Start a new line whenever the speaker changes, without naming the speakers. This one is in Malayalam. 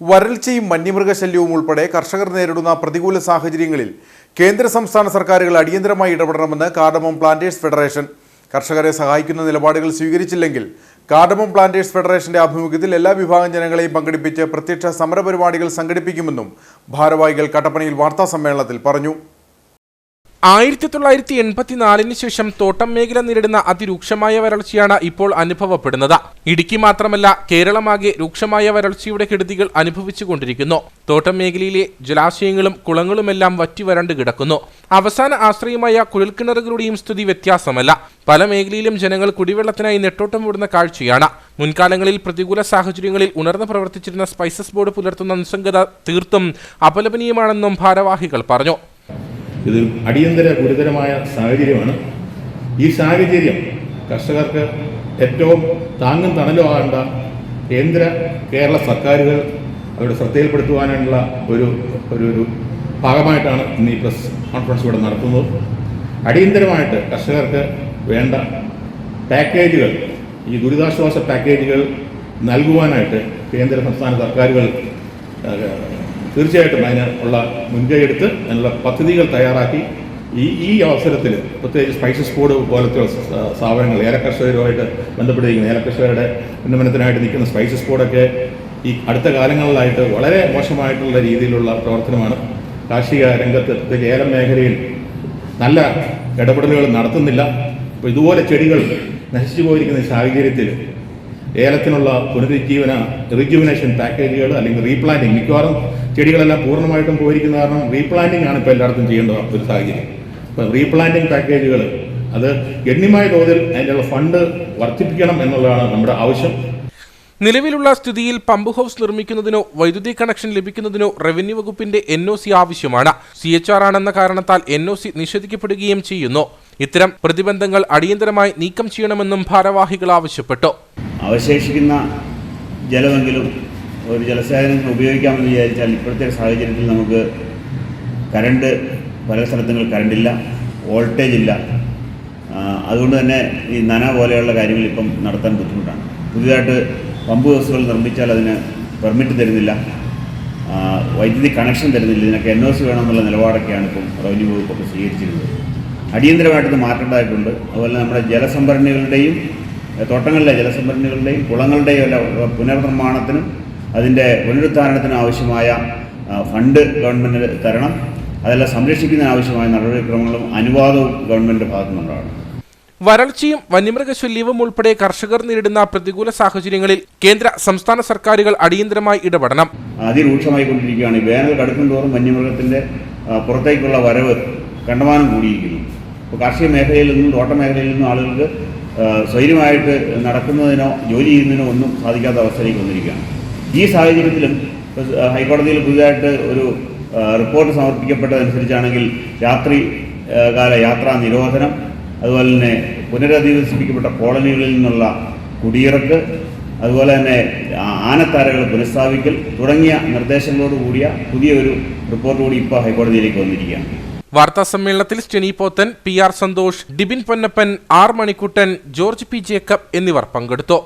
വരൾച്ചയും വന്യമൃഗശല്യവും ഉൾപ്പെടെ കർഷകർ നേരിടുന്ന പ്രതികൂല സാഹചര്യങ്ങളിൽ കേന്ദ്ര സംസ്ഥാന സർക്കാരുകൾ അടിയന്തരമായി ഇടപെടണമെന്ന് കാർഡമം പ്ലാന്റേഴ്സ് ഫെഡറേഷൻ. കർഷകരെ സഹായിക്കുന്ന നിലപാടുകൾ സ്വീകരിച്ചില്ലെങ്കിൽ കാർഡമം പ്ലാന്റേഴ്സ് ഫെഡറേഷന്റെ ആഭിമുഖ്യത്തിൽ എല്ലാ വിഭാഗം ജനങ്ങളെയും പങ്കെടുപ്പിച്ച് പ്രത്യക്ഷ സമരപരിപാടികൾ സംഘടിപ്പിക്കുമെന്നും ഭാരവാഹികൾ കട്ടപ്പനയിൽ വാർത്താ സമ്മേളനത്തിൽ പറഞ്ഞു.
ആയിരത്തി തൊള്ളായിരത്തി എൺപത്തിനാലിന് ശേഷം തോട്ടം മേഖല നേരിടുന്ന അതിരൂക്ഷമായ വരൾച്ചയാണ് ഇപ്പോൾ അനുഭവപ്പെടുന്നത്. ഇടുക്കി മാത്രമല്ല കേരളമാകെ രൂക്ഷമായ വരൾച്ചയുടെ കെടുതികൾ അനുഭവിച്ചുകൊണ്ടിരിക്കുന്നു തോട്ടം മേഖലയിലെ ജലാശയങ്ങളും കുളങ്ങളുമെല്ലാം വറ്റി വരണ്ട് കിടക്കുന്നു. അവസാന ആശ്രയമായ കുഴൽക്കിണറുകളുടെയും സ്ഥിതി വ്യത്യാസമല്ല. പല മേഖലയിലും ജനങ്ങൾ കുടിവെള്ളത്തിനായി നെട്ടോട്ടം വിടുന്ന കാഴ്ചയാണ്. മുൻകാലങ്ങളിൽ പ്രതികൂല സാഹചര്യങ്ങളിൽ ഉണർന്നു പ്രവർത്തിച്ചിരുന്ന സ്പൈസസ് ബോർഡ് പുലർത്തുന്ന നിസ്സംഗത തീർത്തും അപലപനീയമാണെന്നും ഭാരവാഹികൾ പറഞ്ഞു.
ഇത് അടിയന്തര ഗുരുതരമായ സാഹചര്യമാണ്. ഈ സാഹചര്യം കർഷകർക്ക് ഏറ്റവും താങ്ങും തണലും ആകേണ്ട കേന്ദ്ര കേരള സർക്കാരുകൾ അവരുടെ ശ്രദ്ധയിൽപ്പെടുത്തുവാനുള്ള ഒരു ഒരു ഒരു ഭാഗമായിട്ടാണ് ഇന്ന് ഈ പ്രസ് കോൺഫറൻസ് ഇവിടെ നടത്തുന്നത്. അടിയന്തരമായിട്ട് കർഷകർക്ക് വേണ്ട പാക്കേജുകൾ ഈ ദുരിതാശ്വാസ പാക്കേജുകൾ നൽകുവാനായിട്ട് കേന്ദ്ര സംസ്ഥാന സർക്കാരുകൾ തീർച്ചയായിട്ടും അതിന് ഉള്ള മുൻകൈ എടുത്ത് അതിനുള്ള പദ്ധതികൾ തയ്യാറാക്കി ഈ ഈ അവസരത്തിൽ പ്രത്യേകിച്ച് സ്പൈസസ് ബോർഡ് പോലത്തെ സ്ഥാപനങ്ങൾ ഏലക്കർഷകരുമായിട്ട് ബന്ധപ്പെട്ടിരിക്കുന്ന ഏലക്കർഷകരുടെ ഉന്നമനത്തിനായിട്ട് നിൽക്കുന്ന സ്പൈസസ് ബോർഡൊക്കെ ഈ അടുത്ത കാലങ്ങളിലായിട്ട് വളരെ മോശമായിട്ടുള്ള രീതിയിലുള്ള പ്രവർത്തനമാണ്. കാർഷിക രംഗത്ത് പ്രത്യേകിച്ച് ഏലം മേഖലയിൽ നല്ല ഇടപെടലുകൾ നടത്തുന്നില്ല. അപ്പോൾ ഇതുപോലെ ചെടികൾ നശിച്ചു പോയിരിക്കുന്ന സാഹചര്യത്തിൽ ഏലത്തിനുള്ള പുനരുജ്ജീവന റിജ്യൂവിനേഷൻ പാക്കേജുകൾ അല്ലെങ്കിൽ റീപ്ലാന്റിങ് മിക്കവാറും ചെടികളെല്ലാം പൂർണമായിട്ടും പോയിരിക്കുന്ന കാരണം റീപ്ലാന്റിംഗ് ആണ് ഇപ്പോൾ എല്ലായിടത്തും ചെയ്യേണ്ട ഒരു സാഹചര്യം. അപ്പം റീപ്ലാന്റിംഗ് പാക്കേജുകൾ അത് ഗണ്യമായ തോതിൽ അതിനുള്ള ഫണ്ട് വർദ്ധിപ്പിക്കണം എന്നുള്ളതാണ് നമ്മുടെ ആവശ്യം.
നിലവിലുള്ള സ്ഥിതിയിൽ പമ്പ് ഹൗസ് നിർമ്മിക്കുന്നതിനോ വൈദ്യുതി കണക്ഷൻ ലഭിക്കുന്നതിനോ റവന്യൂ വകുപ്പിന്റെ എൻ ഒ സി ആവശ്യമാണ്. സി എച്ച് ആർ ആണെന്ന കാരണത്താൽ എൻ ഒ സി നിഷേധിക്കപ്പെടുകയും ചെയ്യുന്നു. ഇത്തരം പ്രതിബന്ധങ്ങൾ അടിയന്തരമായി നീക്കം ചെയ്യണമെന്നും ഭാരവാഹികൾ ആവശ്യപ്പെട്ടു.
അവശേഷിക്കുന്ന ജലമെങ്കിലും ഒരു ജലസേചനത്തിന് ഉപയോഗിക്കാമെന്ന് വിചാരിച്ചാൽ ഇപ്പോഴത്തെ സാഹചര്യത്തിൽ നമുക്ക് കറണ്ട് പല സ്ഥലത്തും കറണ്ടില്ല വോൾട്ടേജ് ഇല്ല. അതുകൊണ്ട് തന്നെ ഈ നന പോലെയുള്ള കാര്യങ്ങൾ ഇപ്പം നടത്താൻ ബുദ്ധിമുട്ടാണ്. പുതിയതായിട്ട് പമ്പ് ഹൗസുകൾ നിർമ്മിച്ചാൽ അതിന് പെർമിറ്റ് തരുന്നില്ല. വൈദ്യുതി കണക്ഷൻ തരുന്നില്ല. ഇതിനൊക്കെ എൻ ഒ സി വേണമെന്നുള്ള നിലപാടൊക്കെയാണ് ഇപ്പം റവന്യൂ വകുപ്പൊക്കെ സ്വീകരിച്ചിരുന്നത്. അടിയന്തരമായിട്ട് ഇത് മാറ്റേണ്ടതായിട്ടുണ്ട് അതുപോലെ നമ്മുടെ ജലസംഭരണികളുടെയും തോട്ടങ്ങളിലെ ജലസംഭരണികളുടെയും കുളങ്ങളുടെയും എല്ലാം പുനർനിർമ്മാണത്തിനും അതിന്റെ പുനരുദ്ധാരണത്തിനും ആവശ്യമായ ഫണ്ട് ഗവൺമെന്റ് തരണം. അതെല്ലാം സംരക്ഷിക്കുന്നതിന് ആവശ്യമായ നടപടിക്രമങ്ങളും അനുവാദവും ഗവൺമെന്റ് ഭാഗത്തു നിന്നുണ്ടാകണം
വരൾച്ചയും വന്യമൃഗശല്യവും ഉൾപ്പെടെ കർഷകർ നേരിടുന്ന പ്രതികൂല സാഹചര്യങ്ങളിൽ കേന്ദ്ര സംസ്ഥാന സർക്കാരുകൾ അടിയന്തരമായി ഇടപെടണം.
അതിരൂക്ഷമായി കൊണ്ടിരിക്കുകയാണ്. ഈ വേനൽ കടുക്കും തോറും വന്യമൃഗത്തിന്റെ പുറത്തേക്കുള്ള വരവ് കണ്ടമാനം കൂടിയിരിക്കുന്നു. കാർഷിക മേഖലയിൽ നിന്നും തോട്ടമേഖലയിൽ നിന്നും ആളുകൾക്ക് സ്വൈര്യമായിട്ട് നടക്കുന്നതിനോ ജോലി ചെയ്യുന്നതിനോ ഒന്നും സാധിക്കാത്ത അവസ്ഥയിലേക്ക് വന്നിരിക്കുകയാണ്. ഈ സാഹചര്യത്തിലും ഹൈക്കോടതിയിൽ പുതിയതായിട്ട് ഒരു റിപ്പോർട്ട് സമർപ്പിക്കപ്പെട്ടതനുസരിച്ചാണെങ്കിൽ രാത്രി കാല യാത്രാ നിരോധനം അതുപോലെ തന്നെ പുനരധിവസിപ്പിക്കപ്പെട്ട കോളനികളിൽ നിന്നുള്ള കുടിയിറക്ക് അതുപോലെ തന്നെ ആനത്താരകൾ പുനഃസ്ഥാപിക്കൽ തുടങ്ങിയ നിർദ്ദേശങ്ങളോട് കൂടിയ പുതിയൊരു റിപ്പോർട്ട് കൂടി ഇപ്പോൾ ഹൈക്കോടതിയിലേക്ക് വന്നിരിക്കുകയാണ്.
വാർത്താ സമ്മേളനത്തിൽ Steny Pothan P R Santhosh Dibin Ponnappan R Manikuttan George P Jacob എന്നിവർ പങ്കെടുത്തു.